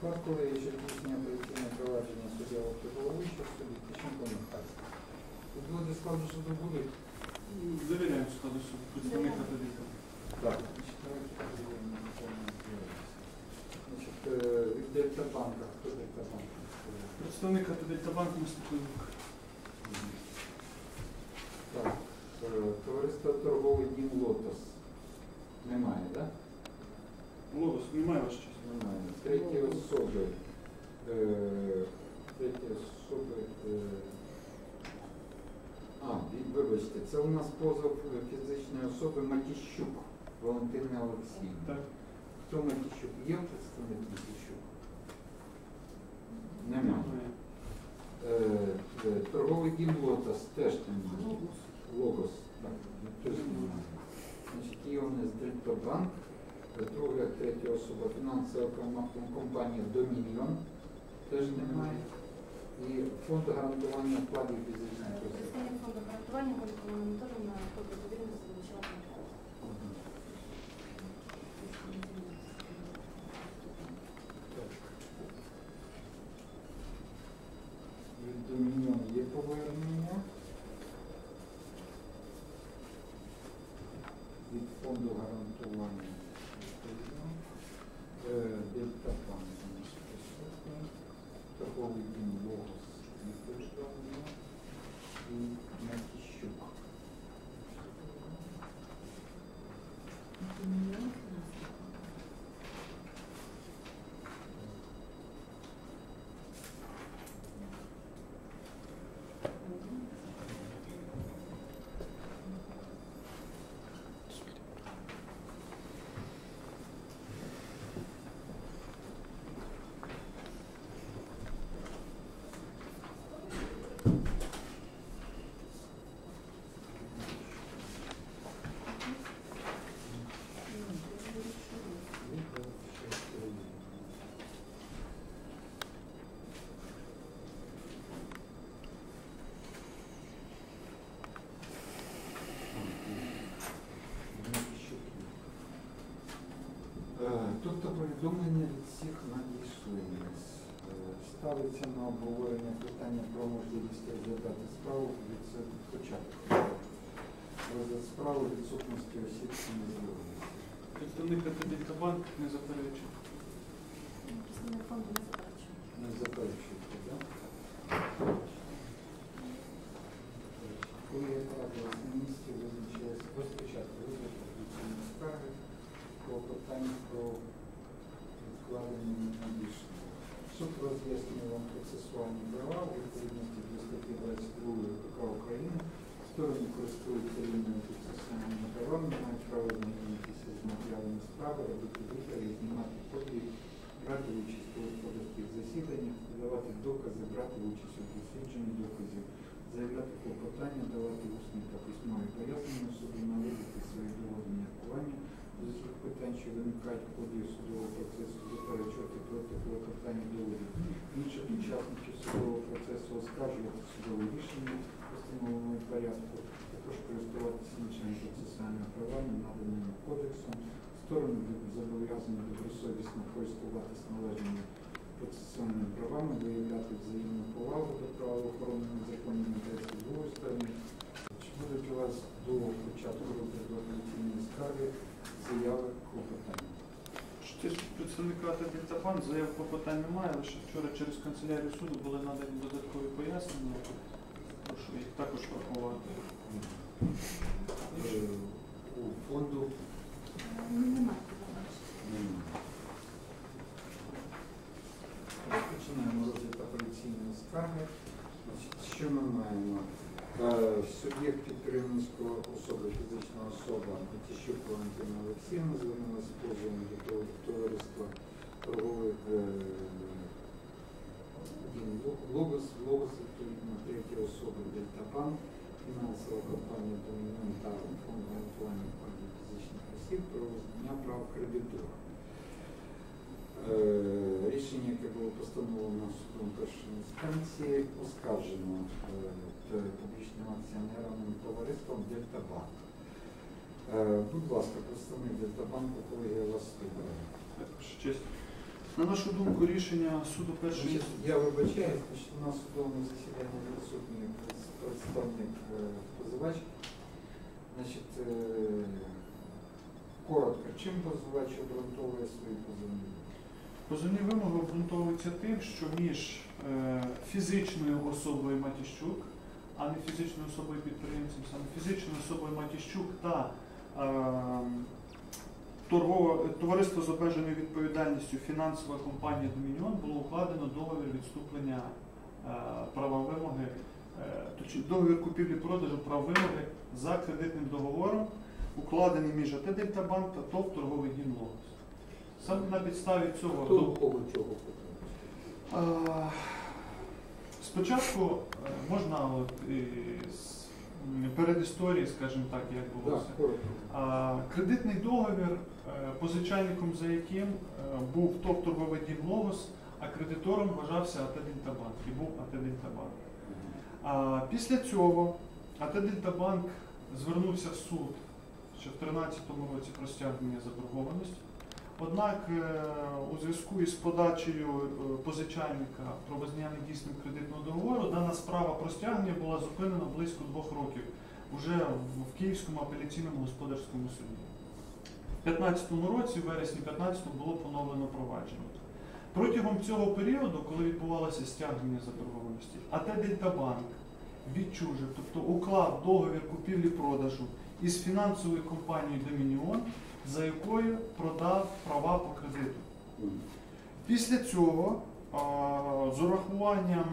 І Черківське апеляційне провадження суддя Головища в суді Тищенко Михайло. Люди складу суду будуть? Довіряємо складу суду, представник католіка. Так. Значить, давайте подивимо на повну з'явлення. Значить, е, від Дельтабанка. Хто Дельтабанк? Представник Дельтабанк Мостиковик. Так. Товариство торговий дім Лотос. Немає, так? Логос, немає ваш час. Немає. Треті особи. Е, Треті особи. е, А, вибачте, це у нас позов е, фізичної особи Матіщук Валентина Олексіївна. Так. Хто Матіщук? Є представник Матіщук? Немає. Торговий дім Лотос теж немає. Логос. Так, теж немає. Значить, є у нас Дельтабанк, друга, третя особа, фінансова компанія Домініон, теж немає. І фонд гарантування вкладів фізичних осіб. Представник фонду гарантування довіреності Вячеслава Від Домініон є повернення. Від фонду гарантування. відповідно. Е, Дельтабанк у нас присутній. Торговий дім Логос відповідально. І Матіщук. Е, Тобто повідомлення від всіх надійшли. Е, Ставиться на обговорення питання про можливість розглядати справу від початку. Розгляд справи відсутності осіб, що не з'явилися. Представник Дельтабанк не заперечує. Представник фонду не заперечує. Не заперечуєте, так? Коли я правила на місці визначилася спочатку розгляд офіційної скарги по питанню про відкладення надійшли. Суд роз'яснює вам процесуальні права у відповідності до статті 22 КК України. Сторони користуються рівними процесуальними правами, мають право знайомитися з матеріалами справи, робити вибори, знімати копії, брати участь у господарських засіданнях, давати докази, брати участь у дослідженні доказів, заявляти клопотання, давати усні та письмові пояснення суду, наводити свої доводи міркування усіх питань, що виникають в ході судового процесу, заперечувати проти клопотання доводів інших учасників судового процесу, оскаржувати судове рішення в установленому порядку, також користуватися іншими процесуальними правами, наданими кодексом. Сторони зобов'язані добросовісно користуватися належними процесуальними правами, виявляти взаємну повагу до правоохоронних законів інтересів другої сторони. Чи будуть у вас до початку розгляду апеляційної скарги заяви клопотання? Представника Дельтабанк, заяв по питань немає, лише вчора через канцелярію суду були надані додаткові пояснення. Прошу їх також врахувати. Е, У фонду Немає. Починаємо розгляд апеляційної скарги. Що ми маємо? Е, Суб'єкт підприємницької особи, особа Тищук Валентина Олексіївна звернулася з позовом до товариства торгових е, Логос, Логос, відповідно, третя особа Дельтабанк, фінансова компанія Домініон фонд гарантування вкладів фізичних осіб про визнання прав кредитора. Е, Рішення, яке було постановлено судом першої інстанції, оскаржено е, публічним акціонерним товариством Дельтабанк. Е, Будь ласка, представник Дельтабанку, коли я вас слухаю. Честь. На нашу думку, рішення суду першої Я вибачаюсь, у нас у судовому засіданні присутній представник е, позивач. Значить, е, коротко, чим позивач обґрунтовує свої позивні? Позовні вимоги обґрунтовуються тим, що між фізичною особою Матіщук, а не фізичною особою підприємцем, саме фізичною особою Матіщук та товариство з обмеженою відповідальністю фінансова компанія Домініон було укладено договір відступлення е, права вимоги, е, договір купівлі-продажу прав вимоги за кредитним договором, укладений між АТ Дельтабанк та ТОВ торговий дім Логос. Саме на підставі цього кого? Е, Спочатку е, можна от, передісторії, скажімо так, як було все. Кредитний договір, е, позичальником за яким е, був ТОВ торговий дім Логос, а кредитором вважався АТ Дельтабанк і був АТ Дельтабанк. Після цього АТ Дельтабанк звернувся в суд ще в 2013 році про стягнення заборгованості. Однак е, у зв'язку із подачею е, позичальника про визнання недійсним кредитного договору дана справа про стягнення була зупинена близько двох років уже в Київському апеляційному господарському суді. В 2015 році, в вересні 2015 було поновлено провадження. Протягом цього періоду, коли відбувалося стягнення заборгованості, АТ Дельтабанк відчужив, тобто уклав договір купівлі-продажу із фінансовою компанією Домініон, за якою продав права по кредиту. Після цього, а, з урахуванням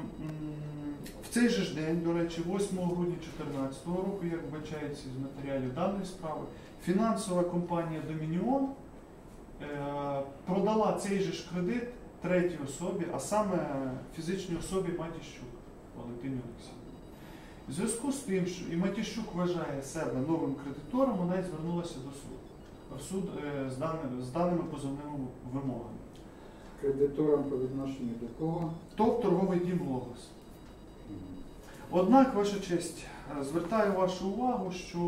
в цей же ж день, до речі, 8 грудня 2014 року, як вбачається з матеріалів даної справи, фінансова компанія Домініон е, продала цей же ж кредит третій особі, а саме фізичній особі Матіщук Валентині Олексійовні. В зв'язку з тим, що і Матіщук вважає себе новим кредитором, вона й звернулася до суду. В суд е, з даними, з даними позовними вимогами. Кредиторам по відношенню до кого? ТОВ торговий дім Логос. Однак, ваша честь, звертаю вашу увагу, що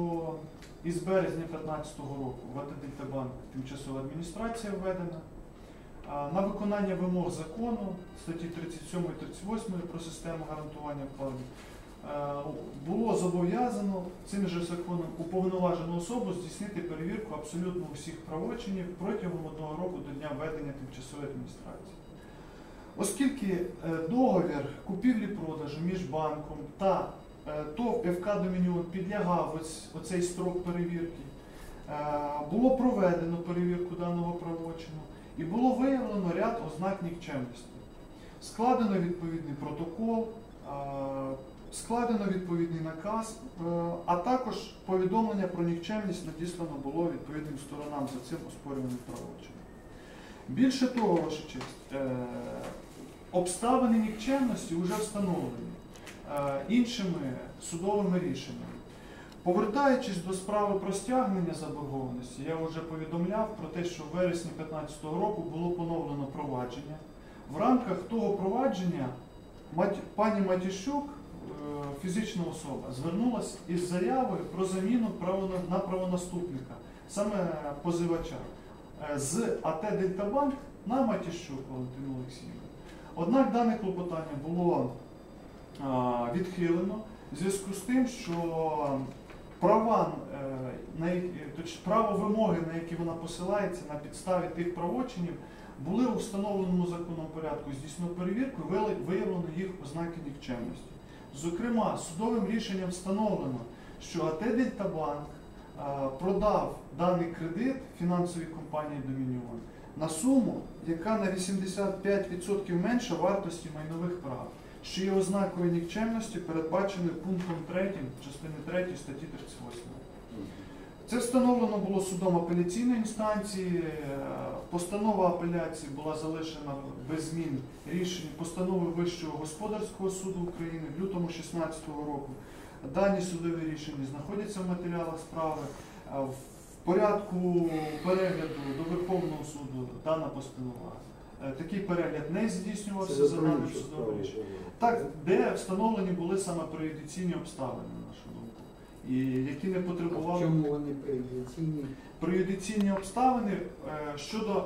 із березня 2015 року в АТ Дельтабанк тимчасова адміністрація введена. На виконання вимог закону статті 37 і 38 про систему гарантування вкладів було зобов'язано цим же законом уповноважену особу здійснити перевірку абсолютно усіх правочинів протягом одного року до дня введення тимчасової адміністрації. Оскільки е, договір купівлі-продажу між банком та е, ТОВ ФК Домініон підлягав оцей строк перевірки, е, було проведено перевірку даного правочину і було виявлено ряд ознак нікчемності. Складено відповідний протокол, е, складено відповідний наказ, е, а також повідомлення про нікчемність надіслано було відповідним сторонам за цим оспорюваним правочином. Більше того, ваша честь, е, обставини нікчемності вже встановлені е, іншими судовими рішеннями. Повертаючись до справи про стягнення заборгованості, я вже повідомляв про те, що в вересні 2015 року було поновлено провадження. В рамках того провадження пані Матіщук, фізична особа, звернулася із заявою про заміну на правонаступника, саме позивача, е, з АТ Дельтабанк на Матіщук Валентину Олексіївну. Однак дане клопотання було відхилено в зв'язку з тим, що права, е, право вимоги, на які вона посилається на підставі тих правочинів, були у встановленому законом порядку здійснено перевірку, виявлено їх ознаки нікчемності. Зокрема, судовим рішенням встановлено, що АТ продав даний кредит фінансовій компанії Домініон на суму, яка на 85% менша вартості майнових прав, що є ознакою нікчемності, передбаченою пунктом 3 частини 3 статті 38. Це встановлено було судом апеляційної інстанції. е, Постанова апеляції була залишена без змін рішень постанови Вищого господарського суду України в лютому 2016 року. Дані судові рішення знаходяться в матеріалах справи. Е, В порядку перегляду до Верховного суду дана постанова. Е, Такий перегляд не здійснювався за даним судовим рішенням. Так, де встановлені були саме преюдиційні обставини, на нашу думку, і які не потребували чому вони преюдиційні? преюдиційні обставини е, щодо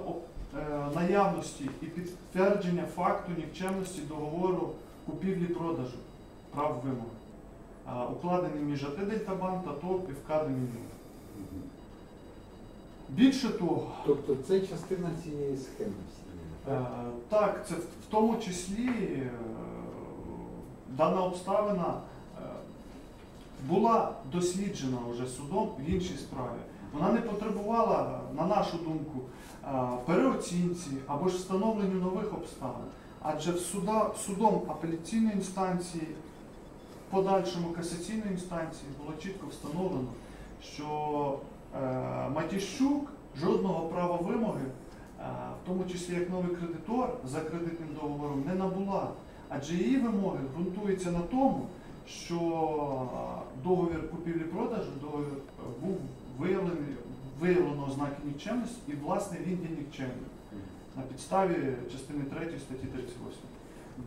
е, наявності і підтвердження факту нікчемності договору купівлі-продажу прав вимоги, е, укладений між АТ Дельтабанк та ТОП і ВК «Домініон». Більше того, Тобто це частина цієї схеми всієї, Е, так? Це в тому числі дана обставина була досліджена вже судом в іншій справі. Вона не потребувала, на нашу думку, е, переоцінці або ж встановленню нових обставин. Адже суда, судом апеляційної інстанції, в подальшому касаційної інстанції було чітко встановлено, що е, Матіщук жодного права вимоги Е, в тому числі як новий кредитор за кредитним договором не набула. Адже її вимоги ґрунтуються на тому, що договір купівлі-продажу договір е, був виявлений, виявлено ознаки нікчемності і, власне, він є нікчемним на підставі частини 3 статті 38.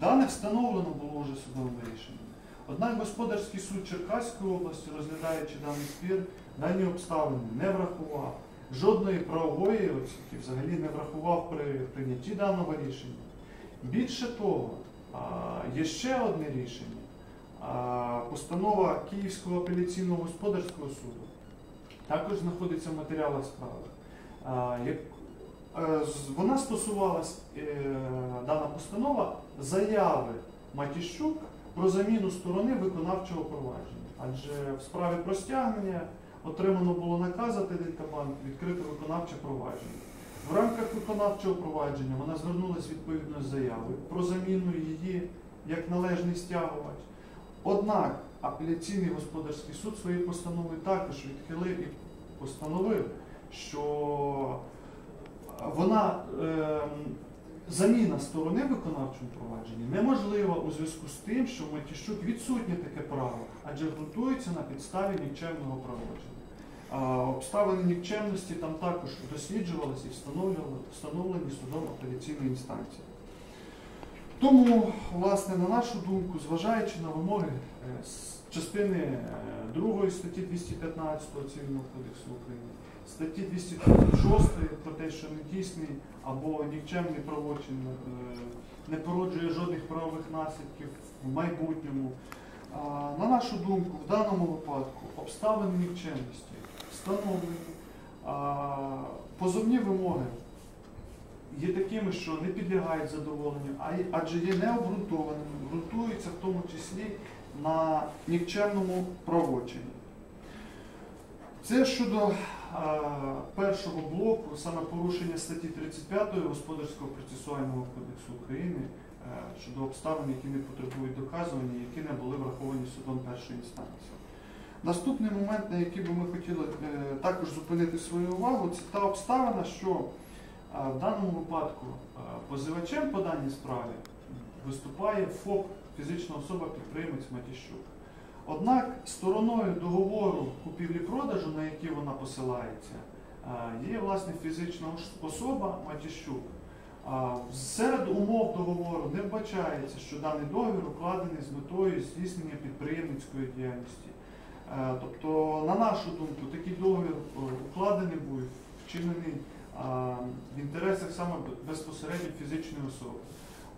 Дане встановлено було вже судовим рішенням. Однак господарський суд Черкаської області, розглядаючи даний спір, дані обставини не врахував. Жодної правової оцінки взагалі не врахував при прийнятті даного рішення. Більше того, є ще одне рішення. Постанова Київського апеляційного господарського суду також знаходиться в матеріалах справи. Е, Вона стосувалась, е, дана постанова, заяви Матіщук про заміну сторони виконавчого провадження. Адже в справі про стягнення отримано було наказ АТ Дельтабанк відкрити виконавче провадження. В рамках виконавчого провадження вона звернулася відповідно з заявою про заміну її як належний стягувач. Однак апеляційний господарський суд своєю постановою також відхилив і постановив, що вона ем, заміна сторони виконавчому провадженні неможлива у зв'язку з тим, що в Матіщук відсутнє таке право, адже ґрунтується на підставі нікчемного провадження. Обставини нікчемності там також досліджувалися і встановлені судом апеляційної інстанції. Тому, власне, на нашу думку, зважаючи на вимоги е, частини 2 статті 215 Цивільного кодексу України, статті 236 про те, що недійсний або нікчемний правочин е, не породжує жодних правових наслідків в майбутньому. На нашу думку, в даному випадку обставини нікчемності встановлені. Позовні вимоги є такими, що не підлягають задоволенню, адже є необґрунтованими, ґрунтуються в тому числі на нікчемному правочині. Це щодо а, першого блоку, саме порушення статті 35 Господарського процесуального кодексу України е, щодо обставин, які не потребують доказування, які не були враховані судом першої інстанції. Наступний момент, на який би ми хотіли е, також зупинити свою увагу, це та обставина, що е, в даному випадку позивачем по даній справі виступає ФОП фізична особа підприємець Матіщук. Однак стороною договору купівлі-продажу, на який вона посилається, є власне фізична особа Матіщук. Серед умов договору не вбачається, що даний договір укладений з метою здійснення підприємницької діяльності. Тобто, на нашу думку, такий договір укладений був, вчинений в інтересах саме безпосередньо фізичної особи.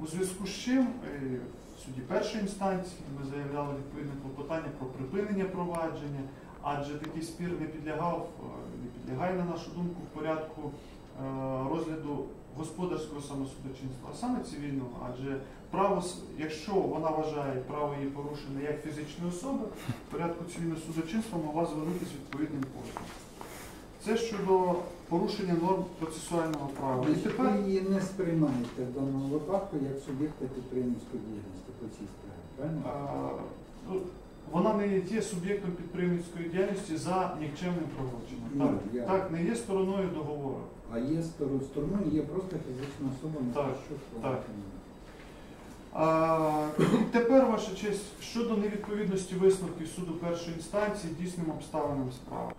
У зв'язку з чим е, в суді першої інстанції ми заявляли відповідне клопотання про припинення провадження, адже такий спір не підлягав, е, не підлягає, на нашу думку, в порядку е, розгляду господарського самосудочинства, а саме цивільного, адже право, якщо вона вважає право її порушене як фізичної особи, в порядку цивільного судочинства могла звернутися відповідним позовом. Це щодо порушення норм процесуального права. І тепер ви її не сприймаєте в даному випадку як суб'єкта підприємницької діяльності по цій справі, правильно? а, ну, вона не є суб'єктом підприємницької діяльності за нікчемним проводженням. Ну, Так, я- так, не є стороною договору. А є стороною є просто фізична особа, на Так, що так. І тепер, ваша честь, щодо невідповідності висновків суду першої інстанції дійсним обставинам справи.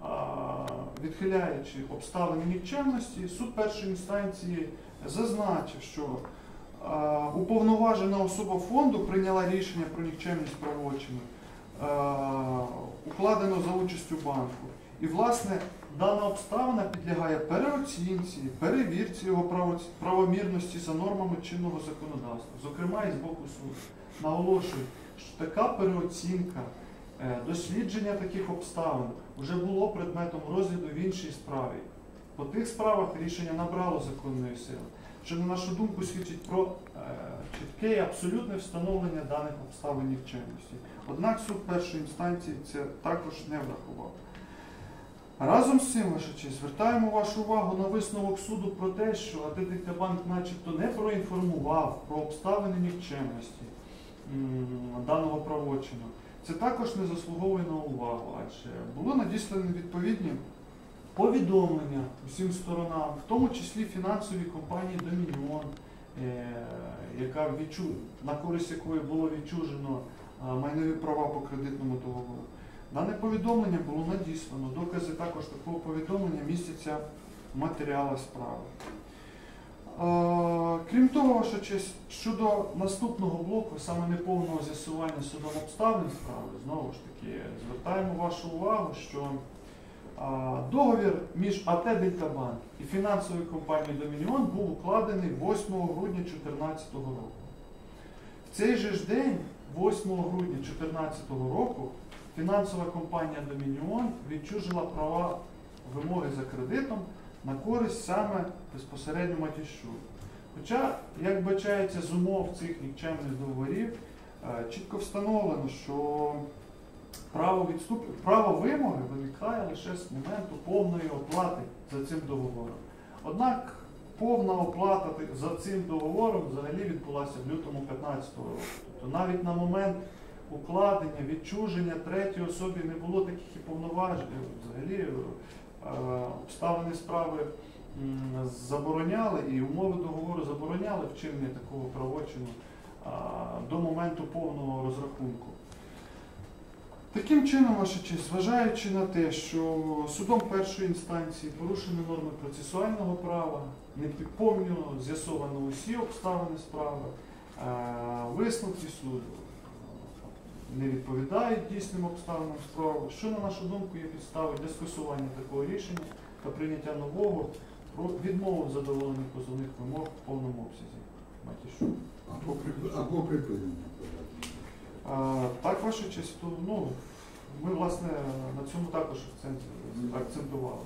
Відхиляючи обставини нікчемності, суд першої інстанції зазначив, що уповноважена особа фонду прийняла рішення про нікчемність правочину, укладено за участю банку. І, власне, дана обставина підлягає переоцінці, перевірці його правомірності за нормами чинного законодавства, зокрема і з боку суду. Наголошую, що така переоцінка, е, дослідження таких обставин вже було предметом розгляду в іншій справі. По тих справах рішення набрало законної сили, що, на нашу думку, свідчить про е, чітке і абсолютне встановлення даних обставин нікчемності. Однак суд першої інстанції це також не врахував. Разом з цим, ваша честь, звертаємо вашу увагу на висновок суду про те, що банк начебто не проінформував про обставини нікчемності даного правочину. Це також не заслуговує на увагу, адже було надіслані відповідні повідомлення усім сторонам, в тому числі фінансовій компанії Домініон, е, яка відчу... на користь якої було відчужено е, майнові права по кредитному договору. Дане повідомлення було надіслано. Докази також такого повідомлення містяться в матеріалах справи. Крім того, ваша щодо наступного блоку, саме неповного з'ясування судом обставин справи, знову ж таки, звертаємо вашу увагу, що договір між АТ Дельтабанк і фінансовою компанією Домініон був укладений 8 грудня 2014 року. В цей же ж день, 8 грудня 2014 року, фінансова компанія Домініон відчужила права вимоги за кредитом на користь саме безпосередньо Матіщу. Хоча, як бачається з умов цих нікчемних договорів, е, чітко встановлено, що право відступ... право вимоги виникає лише з моменту повної оплати за цим договором. Однак повна оплата за цим договором взагалі відбулася в лютому 2015 року. Тобто навіть на момент укладення, відчуження третій особі не було таких і повноважень. Взагалі е, обставини справи забороняли і умови договору забороняли вчинення такого правочину до моменту повного розрахунку. Таким чином, ваша честь, зважаючи на те, що судом першої інстанції порушені норми процесуального права, не повністю з'ясовано усі обставини справи, висновки суду не відповідають дійсним обставинам справи, що, на нашу думку, є підставою для скасування такого рішення та прийняття нового про відмову в задоволених позовних вимог в повному обсязі. Матішу. Або, при- або припинення. А, Так, ваша честь, то, ну, ми, власне, на цьому також акцент, акцентували.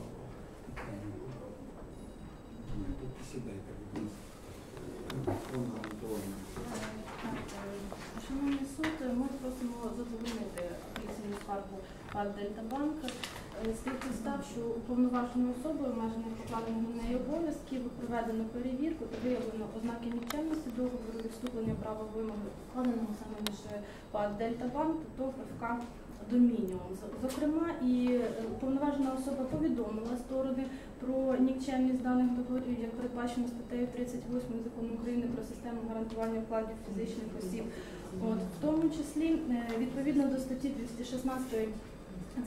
Сідайте, будь ласка. Шановний суд, ми просимо задовольнити апеляційну скаргу ПАД Дельтабанк е, з тих підстав, що уповноваженою особою в межах покладених на неї обов'язків проведено перевірку та виявлено ознаки нікчемності договору відступлення права вимоги, вкладеного саме між ПАД Дельтабанк та ТОВ Домініум. З- Зокрема, і е, уповноважена особа повідомила сторони про нікчемність даних договорів, як передбачено статтею 38 закону України про систему гарантування вкладів фізичних осіб. От, в тому числі, е, відповідно до статті 216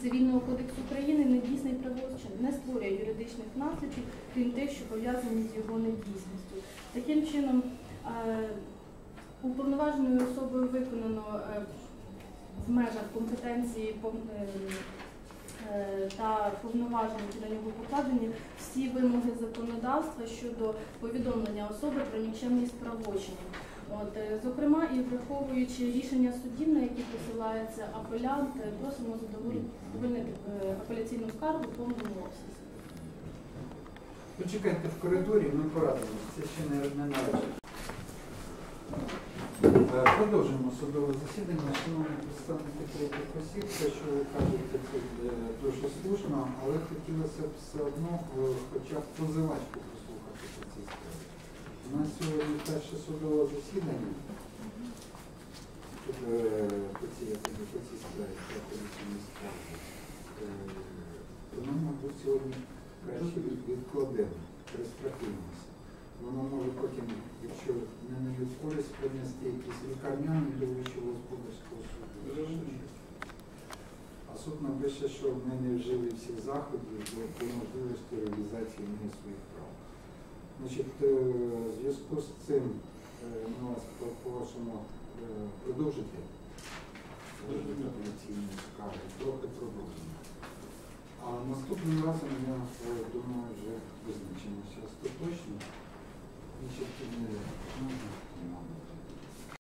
Цивільного кодексу України, недійсний правочин не створює юридичних наслідків, крім тих, що пов'язані з його недійсністю. Таким чином, е, уповноваженою особою виконано в межах компетенції е, е, та повноважень, які на нього покладені, всі вимоги законодавства щодо повідомлення особи про нікчемність правочинів. От, е, зокрема, і враховуючи рішення судів, на які посилається апелянт, просимо задовольнити апеляційну скаргу в повному обсязі. Почекайте в коридорі, ми порадимося. Це ще не належить. Е, Продовжуємо судове засідання. Шановні представники третіх осіб, те, що ви кажете, це е, дуже слушно, але хотілося б все одно е, хоча б позивачку послухати по цій справі. У нас сьогодні перше судове засідання. По цій, справі, справі. Тому, мабуть, сьогодні краще відкладемо, перестрахуємося. Воно може потім, якщо не на користь, принести якісь лікарняні до вищого господарського суду. А суд напише, що ми не вжили всіх заходів до можливості реалізації неї своїх прав. Значить, е, в зв'язку з цим е, ми вас попросимо е, продовжити апеляційну скаргу, трохи продовжимо. А наступним разом я думаю вже визначимося остаточно. Значить, е, можна? Не надо.